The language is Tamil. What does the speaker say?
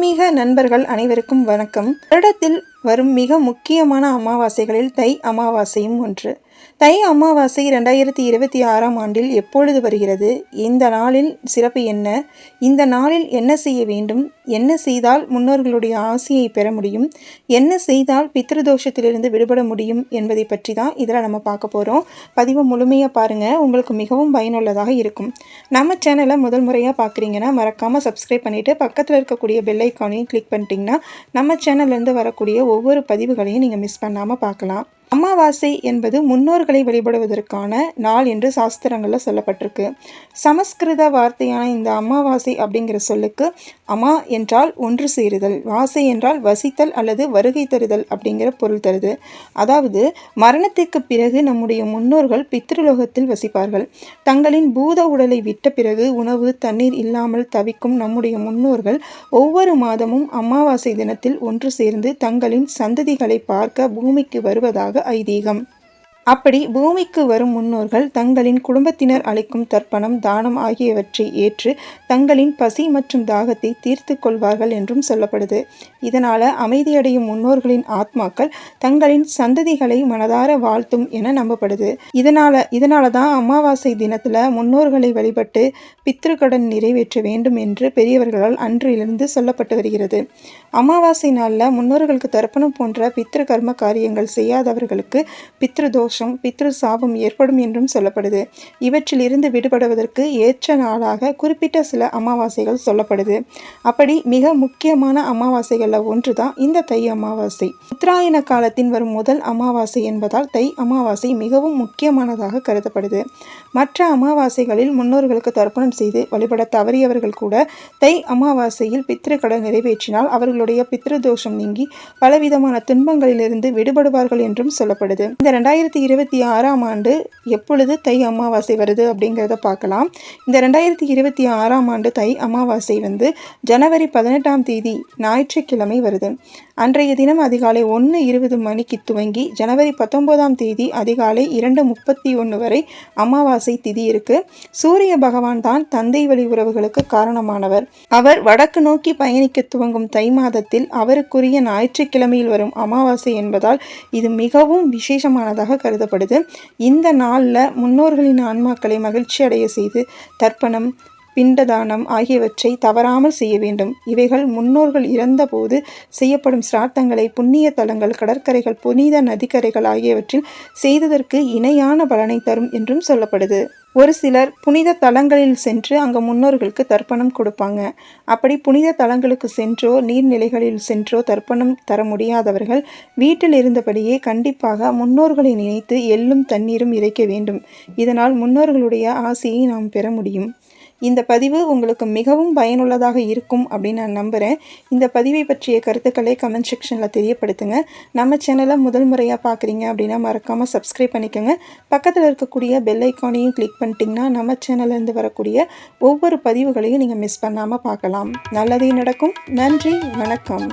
ஆன்மீக நண்பர்கள் அனைவருக்கும் வணக்கம். வருடத்தில் வரும் மிக முக்கியமான அமாவாசைகளில் தை அமாவாசையும் ஒன்று. தை அமாவாசை ரெண்டாயிரத்தி இருபத்தி ஆறாம் ஆண்டில் எப்பொழுது வருகிறது? இந்த நாளில் சிறப்பு என்ன? இந்த நாளில் என்ன செய்ய வேண்டும்? என்ன செய்தால் முன்னோர்களுடைய ஆசையை பெற முடியும்? என்ன செய்தால் பித்ருதோஷத்திலிருந்து விடுபட முடியும் என்பதை பற்றி தான் இதில் நம்ம பார்க்க போகிறோம் பதிவை முழுமையாக பாருங்கள் உங்களுக்கு மிகவும் பயனுள்ளதாக இருக்கும். நம்ம சேனலை முதல் முறையாக பார்க்குறீங்கன்னா மறக்காமல் சப்ஸ்கிரைப் பண்ணிவிட்டு பக்கத்தில் இருக்கக்கூடிய பெல் ஐக்கானையும் கிளிக் பண்ணிட்டீங்கன்னா நம்ம சேனல்லேருந்து வரக்கூடிய ஒவ்வொரு பதிவுகளையும் நீங்கள் மிஸ் பண்ணாமல் பார்க்கலாம். அமாவாசை என்பது முன்னோர்களை வழிபடுவதற்கான நாள் என்று சாஸ்திரங்களில் சொல்லப்பட்டிருக்கு. சமஸ்கிருத வார்த்தையான இந்த அமாவாசை அப்படிங்கிற சொல்லுக்கு அமா என்றால் ஒன்று சேருதல் வாசை என்றால் வசித்தல் அல்லது வருகை தருதல் அப்படிங்கிற பொருள் தருது. அதாவது மரணத்திற்கு பிறகு நம்முடைய முன்னோர்கள் பித்ருலோகத்தில் வசிப்பார்கள். தங்களின் பூத உடலை விட்ட பிறகு உணவு தண்ணீர் இல்லாமல் தவிக்கும் நம்முடைய முன்னோர்கள் ஒவ்வொரு மாதமும் அமாவாசை தினத்தில் ஒன்று சேர்ந்து தங்களின் சந்ததிகளை பார்க்க பூமிக்கு வருவதாக ഐതീകം அப்படி பூமிக்கு வரும் முன்னோர்கள் தங்களின் குடும்பத்தினர் அளிக்கும் தர்ப்பணம் தானம் ஆகியவற்றை ஏற்று தங்களின் பசி மற்றும் தாகத்தை தீர்த்து கொள்வார்கள் என்றும் சொல்லப்படுது. இதனால் அமைதியடையும் முன்னோர்களின் ஆத்மாக்கள் தங்களின் சந்ததிகளை மனதார வாழ்த்தும் என நம்பப்படுது. இதனால் இதனால தான் அமாவாசை தினத்தில் முன்னோர்களை வழிபட்டு பித்ருக்கடன் நிறைவேற்ற வேண்டும் என்று பெரியவர்களால் அன்றிலிருந்து சொல்லப்பட்டு வருகிறது. அமாவாசை நாளில் முன்னோர்களுக்கு தர்ப்பணம் போன்ற பித்ரு கர்ம காரியங்கள் செய்யாதவர்களுக்கு பித்ருதோ தோஷம் பித்ரு சாபம் ஏற்படும் என்றும் சொல்லப்படுது. இவற்றிலிருந்து விடுபடுவதற்கு ஏற்ற நாளாக குறிப்பிட்ட சில அமாவாசைகள் சொல்லப்படுது. அப்படி மிக முக்கியமான அமாவாசைகளில் ஒன்று தான் இந்த தை அமாவாசை. உத்தராயண காலத்தின் வரும் முதல் அமாவாசை என்பதால் தை அமாவாசை மிகவும் முக்கியமானதாக கருதப்படுது. மற்ற அமாவாசைகளில் முன்னோர்களுக்கு தர்ப்பணம் செய்து வழிபட தவறியவர்கள் கூட தை அமாவாசையில் பித்திருக்கடன் நிறைவேற்றினால் அவர்களுடைய பித்ரு தோஷம் நீங்கி பலவிதமான துன்பங்களிலிருந்து விடுபடுவார்கள் என்றும் சொல்லப்படுது. இந்த ரெண்டாயிரத்தி இருபத்தி ஆறாம் ஆண்டு எப்பொழுது தை அமாவாசை வருது அப்படிங்கிறத பார்க்கலாம். இந்த ரெண்டாயிரத்தி இருபத்தி ஆறாம் ஆண்டு தை அமாவாசை வந்து ஜனவரி பதினெட்டாம் தேதி ஞாயிற்றுக்கிழமை வருது. அன்றைய தினம் அதிகாலை ஒன்று இருபது மணிக்கு துவங்கி ஜனவரி பத்தொன்பதாம் தேதி அதிகாலை இரண்டு முப்பத்தி ஒன்று வரை அமாவாசை திதி இருக்கு. சூரிய பகவான் தான் தந்தை வழி உறவுகளுக்கு காரணமானவர். அவர் வடக்கு நோக்கி பயணிக்க துவங்கும் தை மாதத்தில் அவருக்குரிய ஞாயிற்றுக்கிழமையில் வரும் அமாவாசை என்பதால் இது மிகவும் விசேஷமானதாக கருது கருதப்படுது. இந்த நாளில் முன்னோர்களின் ஆன்மாக்களை மகிழ்ச்சி அடைய செய்து தர்ப்பணம் பிண்டதானம் ஆகியவற்றை தவறாமல் செய்ய வேண்டும். இவைகள் முன்னோர்கள் இறந்தபோது செய்யப்படும் சிரார்த்தங்களை புண்ணிய தலங்கள் கடற்கரைகள் புனித நதிக்கரைகள் ஆகியவற்றில் செய்ததற்கு இணையான பலனை தரும் என்றும் சொல்லப்படுது. ஒரு சிலர் புனித தலங்களில் சென்று அங்கே முன்னோர்களுக்கு தர்ப்பணம் கொடுப்பாங்க. அப்படி புனித தலங்களுக்கு சென்றோ நீர்நிலைகளில் சென்றோ தர்ப்பணம் தர முடியாதவர்கள் வீட்டில் இருந்தபடியே கண்டிப்பாக முன்னோர்களை நினைத்து எள்ளும் தண்ணீரும் இறைக்க வேண்டும். இதனால் முன்னோர்களுடைய ஆசையை நாம் பெற முடியும். இந்த பதிவு உங்களுக்கு மிகவும் பயனுள்ளதாக இருக்கும் அப்படின்னு நான் நம்புகிறேன் இந்த பதிவை பற்றிய கருத்துக்களை கமெண்ட் செக்ஷனில் தெரியப்படுத்துங்க. நம்ம சேனலை முதல் முறையாக பார்க்குறீங்க அப்படின்னா மறக்காமல் சப்ஸ்கிரைப் பண்ணிக்கோங்க. பக்கத்தில் இருக்கக்கூடிய பெல் ஐக்கானையும் கிளிக் பண்ணிட்டீங்கன்னா நம்ம சேனல்லேருந்து வரக்கூடிய ஒவ்வொரு பதிவுகளையும் நீங்கள் மிஸ் பண்ணாமல் பார்க்கலாம். நல்லதே நடக்கும். நன்றி வணக்கம்.